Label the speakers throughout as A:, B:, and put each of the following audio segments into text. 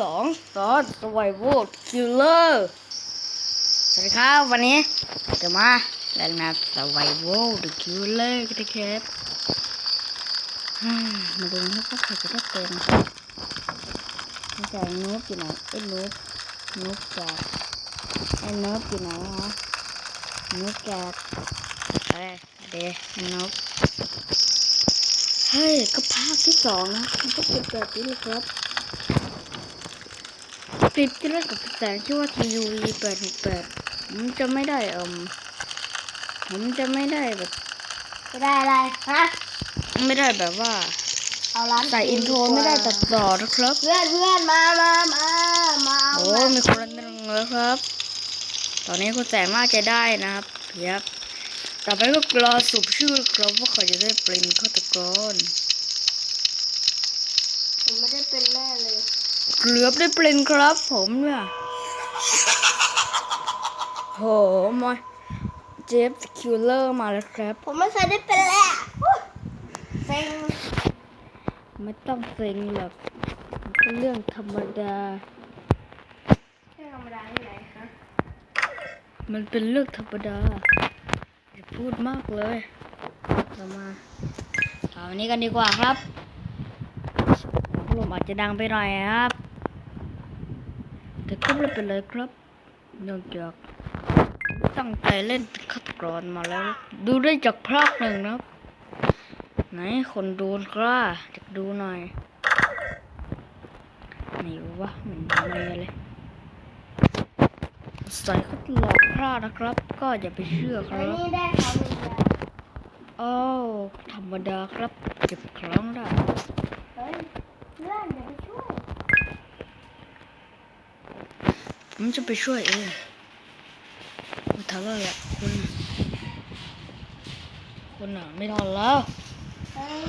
A: สองตอนสวายโวคิลเลอร์สวัสดีครับวันนี้จะมาเล่นแบบสวายโวเดอะคิลเลอร์กันนะครับมาดูนะครับว่าใครจะได้เป็นม่ใช่นูบอยู่ไหนไอ้นูบนูบแกกไอ้นูบอยู่ไหนฮะนูบแกกเอ้ยเดนูบเฮ้ยก็ภาคที่สองนะมันก็เป็นแบบนี้เลยครับ คลิปที่เล่นกับแสงชื่อว่า TUV แปดหกแปดผมจะไม่ได้เอ่มผมจะไม่ได้แบบ
B: ไม่ได้อะไรฮะ
A: ไม่ได้แบบว่า
B: เอาร้าน
A: ใส่อินโทรไม่ได้ตัดต่อนะครับ
B: เพื่อนเพื่อนมามามามาเอา
A: โอ้มีคนละหนึ่งแล้วครับ ตอนนี้คุณแสงน่าจะได้นะครับเพียบต่อไปก็รอสุบชื่อครับว่าเขาจะได้เป็นฆาตกร
B: ผมไม่ได้เป็นแน่เลย
A: เกือบได้เป็นครับผมเนี่ยโหมอยเจฟคิวเลอร์มาแล้วครับ
B: ผมไม่เคยได้เป็นแหละเซ็ง
A: ไม่ต้องเซ็งหรอกมันเป็นเรื่องธรรมดา
B: แค่ธรรมดาที่ไหนคะ
A: มันเป็นเรื่องธรรมดาอย่าพูดมากเลยเรามาเอาอันนี้กันดีกว่าครับพัดลมอาจจะดังไปหน่อยครับ แต่ก็ไม่เป็นไรครับเนื่องจากตั้งใจเล่นฆาตกรมาแล้ว ดูได้จากภาคหนึ่งนะครับ ไหนคนดูนกล้าจะดูหน่อยไหนวะมันไม่เลยใส่เขาหลอกพลาดนะครับ ก็อย่าไปเชื่อค
B: ไอ้
A: รับ
B: นี่ได้เขามียา
A: โอ้าวธรรมดาครับเก็บครั้งได้
B: เฮ้ยเพื่อนอย่าไปช่วย
A: ผมจะไปช่วยเองม่ทันแล้วแหละคุณคุณอะไม่ทนแล้ว
B: เฮ้ย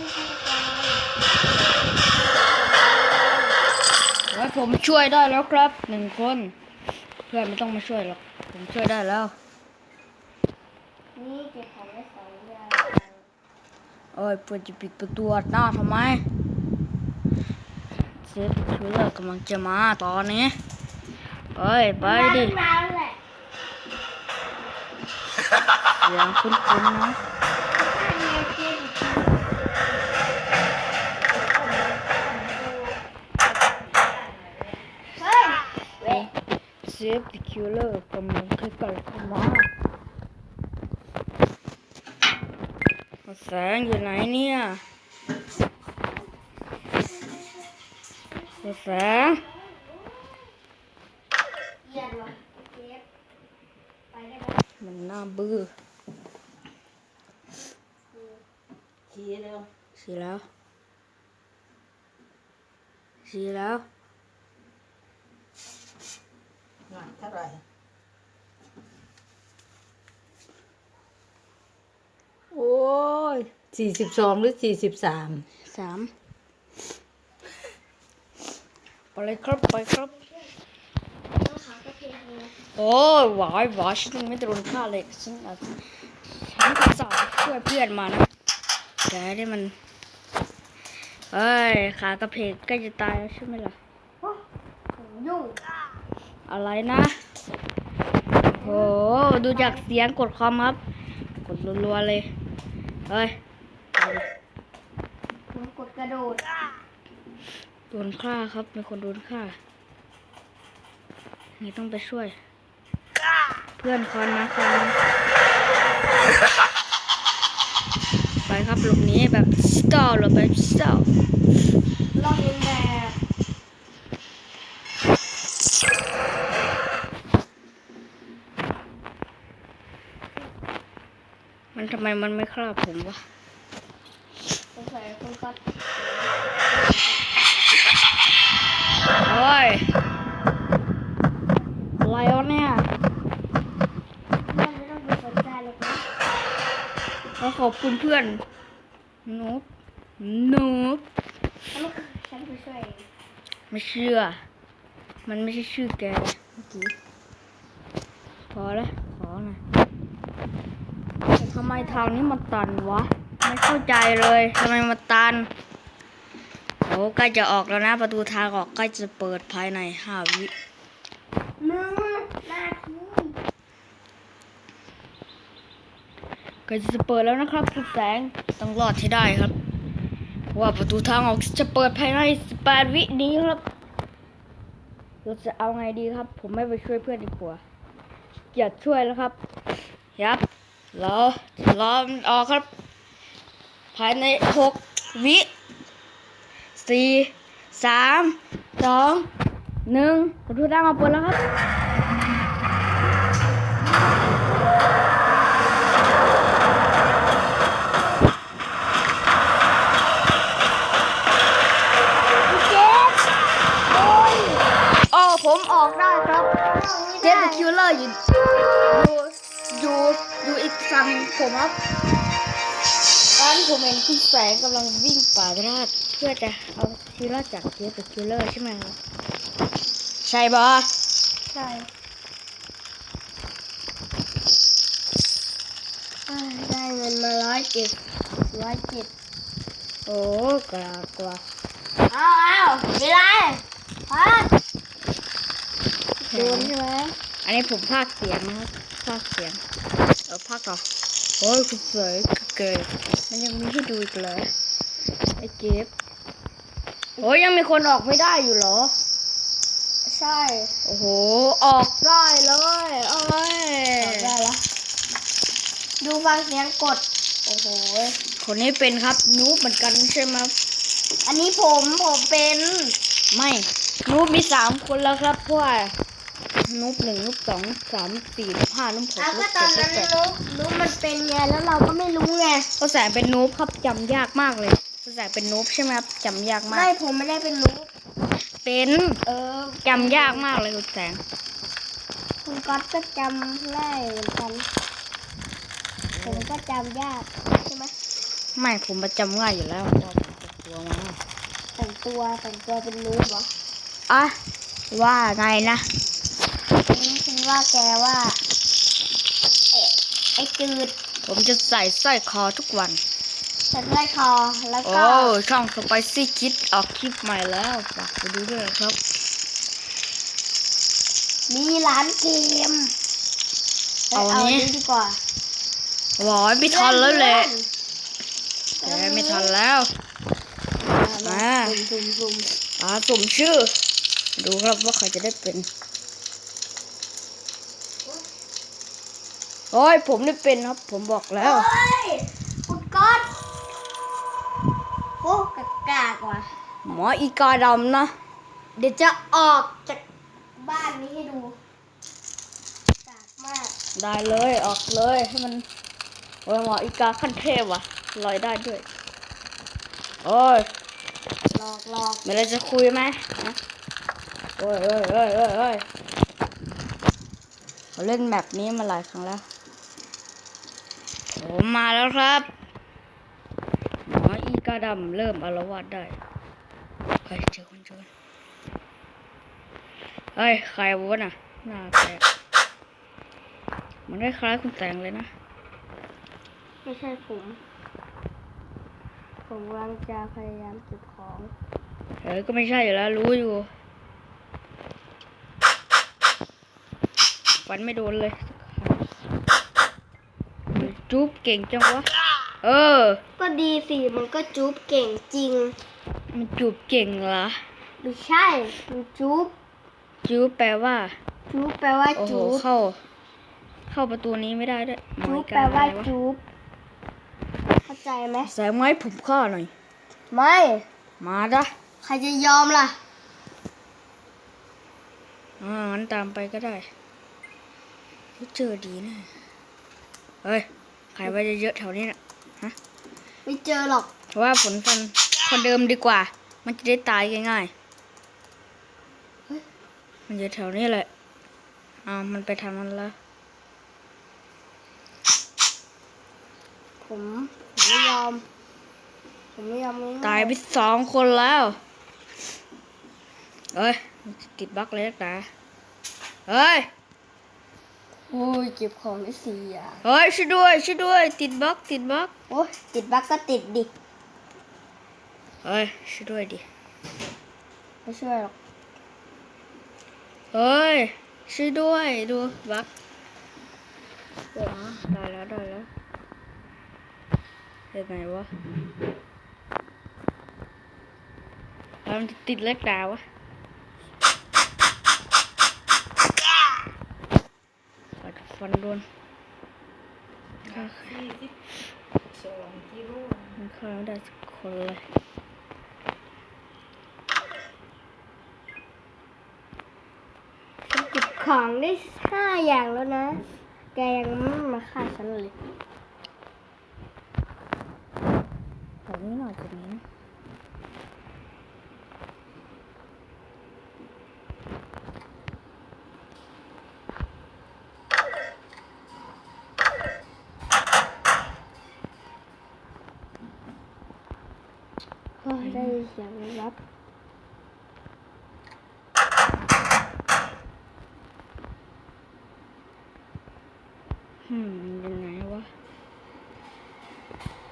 A: ไว้ผมช่วยได้แล้วครับหนึ่งคน เพื่อนไม่ต้องมาช่วยหรอกผมช่วยได้แล้ว
B: นี่เก็บของได้สองอย่าง
A: เอ้ยเพื่อนจะปิดประตูหน้าทำไมเซฟชูเลอร์กำลังจะมาตอนนี้ เอ้ยไปดิ
B: มาแหละ
A: เสียงคุ้นๆนะ
B: เฮ้ยเว้ย
A: เซฟ the killer กำลังใกล้ๆเข้ามาแสงอยู่ไหนเนี่ยแสง
B: เยียดว่ะเก็บไปได้ไหม
A: มันน่าเบื่อ
B: ชี้เร็ว
A: สีแล้วสีแล้ว
C: หนักเท่าไหร่
A: โอ้ย
C: สี่สิบสองหรือสี่สิบสาม
A: สามไปเลยครับไปครับ
B: ต้องขากระเพงเลย
A: โอ้ยหวายหวายฉันไม่โดนฆ่าเลยฉันอาจฉันก็สาวช่วยเพื่อนมานะแต่นี่มันเอ้ยขากระเพกใกล้จะตายแล้วใช่ไหมล่ะ
B: ยุ่ง
A: อะไรนะโหดูจากเสียงกดคอมครับ กดรัวๆเลยเฮ้ยเอาดิ
B: ผมกดกระโดด
A: โดนฆ่าครับมีคนโดนฆ่า นี่ต้องไปช่วย เพื่อนคอนนะคอนนะไปครับหลบหนี้แบบสตอลหลบแบบสตอล
B: ลองเรียนแบบ
A: มันทำไมมันไม่ฆ่าผมวะ
B: สงสัยคุณก็
A: โอ้ย อะไรวะเนี่ย
B: ไม่ต้องไปสนใจเลยนะ
A: ขอขอบคุณเพื่อนนุ๊บนุบ
B: ลูกฉันไปช่วย
A: ไม่เชื่อ มันไม่ใช่ชื่อแกเมื่อกี้พอแล้วขอหน่อยทำไมทางนี้มันตันวะ ไม่เข้าใจเลยทำไมมันตันโอ้ใกล้จะออกแล้วนะ ประตูทางออกใกล้จะเปิดภายในห้าวิ กล้จะเปิดแล้วนะครับคุณแสงต้องรอดให้ได้ครับ เพราะว่าประตูทางออกจะเปิดภายใน18วินี้ครับเราจะเอาไงดีครับ ผมไม่ไปช่วยเพื่อนดีกว่าอย่าช่วยแล้วครับครับรอรอมออกครับ ภายในหกวิสี่สามสองหนึ่งประตูทางออกเปิดแล้วครับ
B: เจ็บโอ้ย
A: โอ้ผมออกได้ครับเจ
B: เจ็
A: ส
B: บ
A: คิลเลอร์อยู่อยู่อยู่อยู่อีกฝั่งผมครับตอนผมเห็นคุณแสงกำลังวิ่งป่าราดเพื่อจะเอาคิลเลอร์จากเจสคิลเลอร์ใช่ไหมครับใช่บอ
B: ใช่อ่าได้เงินมาร้อยเจ็ดร้อยเจ็ด
A: โอ้กลากว่า
B: เอาเอาไม่ไรพัก โดนใช่ไหม
A: อันนี้ผมพากย์เสียงนะครับพากย์เสียง เออพากย์ต่อโอ้ยคุณสวยเกิดมันยังมีให้ดูอีกเลยไอ้เก็บโอ้ยยังมีคนออกไม่ได้อยู่เหรอ
B: ใช่
A: โอ้โห ออกได้เลยโอ้ย
B: ได้แล้วดูฟังเสียงกด โอ้โห
A: คนนี้เป็นครับนูบเหมือนกันใช่ไหมครับ
B: อันนี้ผมผมเป็น
A: ไม่นูบมีสามคนแล้วครับเพราะว่า นูบหนึ่งนูบสองสามสี่นูบห้านูบหก
B: อ้าว
A: นู
B: ก็
A: บ
B: ต
A: เจ็
B: อ
A: ด
B: น
A: นู
B: นั้
A: บ
B: น
A: แปด
B: รู้รู้มันเป็นไงแล้วเราก็ไม่รู้ไง
A: ก็แสงเป็นนูบครับจำยากมากเลยก็แสงเป็นนูบใช่ไหมครับจำยากมา
B: ไม่
A: ก
B: ผมไม่ได้เป็นรู้
A: เป็น
B: เออ
A: จำยากมากเลยคุณแสง
B: คุณก๊อตก็จำได้เหมือนกันผมก็จำยากใช่ไหม
A: ไม่ผมประจำง่ายอยู่แล้วเพราะว่าผมจะกลัวมา
B: แต่งตัวแต่งตัวเป็นรู้เหรอ
A: อะว่าไงนะ
B: นี่ฉัน ว่าแกว่าเอ๊ะไอ้จืด
A: ผมจะใส่สร้อยคอทุกวัน
B: ฉันได้คอแล้ว
A: โอ้
B: ก็
A: ช่องสไปซี่คิดออกคลิปใหม่แล้วฝากไปดูด้วยนะครับ
B: มีร้านเกม
A: เอาอันนี้
B: ดีกว่า
A: หวอยไม่ทันแล้วแหละ
B: เลื่อน
A: แหมไม่ทันแล้ว
B: มา
A: อ่า
B: ซุ่มซุ่มซุ่ม
A: อ่าสุ่มชื่อ ดูครับว่าใครจะได้เป็น โอ้ยผมได้เป็นครับ ผมบอกแล้ว
B: เฮ้ยคุณก๊อตโอ้กากากว่ะ
A: หมออีกาดำนะ
B: เดี๋ยวจะออกจากบ้านนี้ให้ดูกากมาก
A: ได้เลยออกเลยให้มันโอ้ยหมออีกาขั้นเทพว่ะลอยได้ด้วย โอ้ย
B: หลอกหลอก
A: มีอะไรจะคุยไหมนะโอ้ยโอ้ยโอ้ยโอ้ยโอ้ยเขาเล่นแมปนี้มาหลายครั้งแล้ว ผมมาแล้วครับหมออีกาดำเริ่มอารวาสได้เฮ้ยเจอคนชวนเฮ้ยใครวะน่ะหน้าแปลกมันคล้ายๆคุณแสงเลยนะ
B: ไม่ใช่ผม ผมกำลังจะพยายามเก็บของ
A: เออก็ไม่ใช่อยู่แล้ว รู้อยู่ ฟันไม่โดนเลย จุ๊บเก่งจังวะ เออ
B: ก็ดีสิ มันก็จุ๊บเก่งจริง
A: มันจูบเก่งเหรอ
B: ไม่ใช่ มันจุ๊บ
A: จูบแปลว่า
B: จุ๊บแปลว่า
A: โอ้โห
B: จุ๊บ
A: เข้า เข้าประตูนี้ไม่ได้ด้วยหมอ
B: จุ๊บ
A: อี
B: แปล
A: กา
B: ว่า
A: อะไรวะ
B: จุ๊บ เข้าใจไหม
A: แสงไม้ผมข้อหน่อย
B: ไม่
A: มาจ้ะ
B: ใครจะยอมล่ะ
A: อ่างั้นตามไปก็ได้เจอดีนะเฮ้ย ใครว่าจะเยอะแถวนี้น่ะฮะ
B: ไม่เจอหรอก
A: เพราะว่าผลฟันคนเดิมดีกว่า มันจะได้ตายง่ายๆมันอยู่แถวนี้แหละอ้าวมันไปทางนั้นแล้ว
B: ผมผมไม่ยอม ผมไม่ยอมง่ๆ
A: ตายไปสองคนแล้วเอ้ยมันจะติดบั๊กเลยนักหนาเฮ้ย
B: โอ้ยเก็บของได้สี่อย่าง
A: เฮ้ยช่วยด้วยช่วยด้วย ติดบั๊กติดบั๊ก
B: โอ้ยติดบั๊กก็ติดดิ
A: เฮ้ยช่วยด้วยดิ
B: ไม่ช่วยหรอก
A: เฮ้ยช่วยด้วยดูบักเดี๋ยวนะได้แล้วได้แล้วเป็นไงวะแล้วมันติดเล็กดาวะปัด ฟันโดนข้า
C: สี่สิบสองกิโล
A: มันเข้าไม่ได้สักคนเลย
B: ฉันเก็บของได้ห้าอย่างแล้วนะ แกยังไม่มาฆ่าฉันเลย
A: แบบนี้หน่อยจะนี้น
B: ได้ยินเสียงรับ
A: อืมยังไงวะ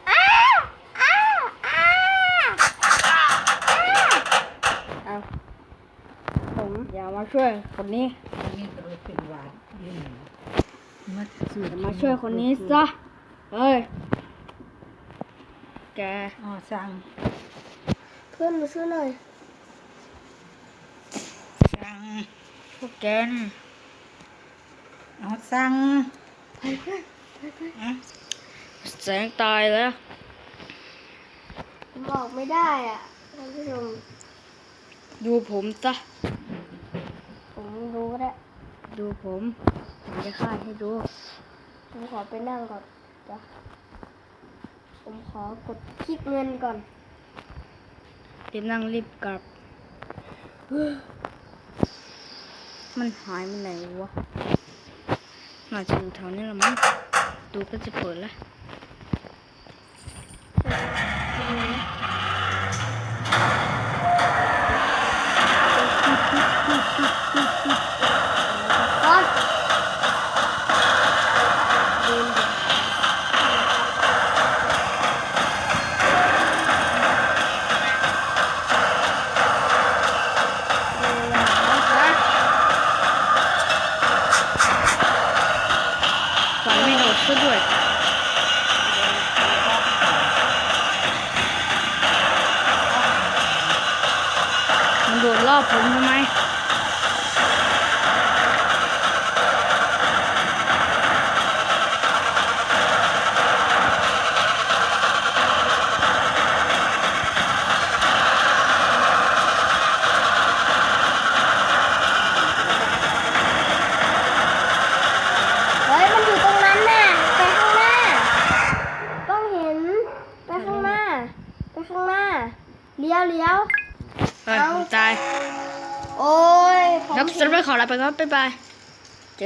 B: อ้าวอ้าวอ้าวเอาผม
A: อย่ามาช่วยคนนี้
C: นี่ก็เลยเป็นหวานยิ่งมาสูด
A: อย่ามาช่วยคนนี้ซะ เฮ้ย แก
C: อ๋อสั่ง
B: เพื่อนมาช่วยหน่อย
C: สั่ง
A: พวกแกนี่
C: อ๋อสั่ง
B: ไปเพื่อนไปไป
C: อะ
A: แสงตายแล้ว
B: ผมบอกไม่ได้อะท่านผู้ชม
A: ดูผมซะ
B: ผมรู้ก็ได้
A: ดูผมผมจะฆ่าให้ดู
B: ผมขอไปนั่งก่อนจ้ะผมขอกดคลิกเงินก่อน
A: รีบนั่งรีบกลับ มันหายไปไหนวะมาจะอยู่แถวนี้ละมั้งดูก็จะเปิดแล้ว ผมทำไม
B: เฮ้ย มันอยู่ตรงนั้นน่ะ ไปข้างหน้า ต้องเห็น ไปข้างหน้า ไปข้างหน้า เลี้ยวเลี้ ยว
A: เ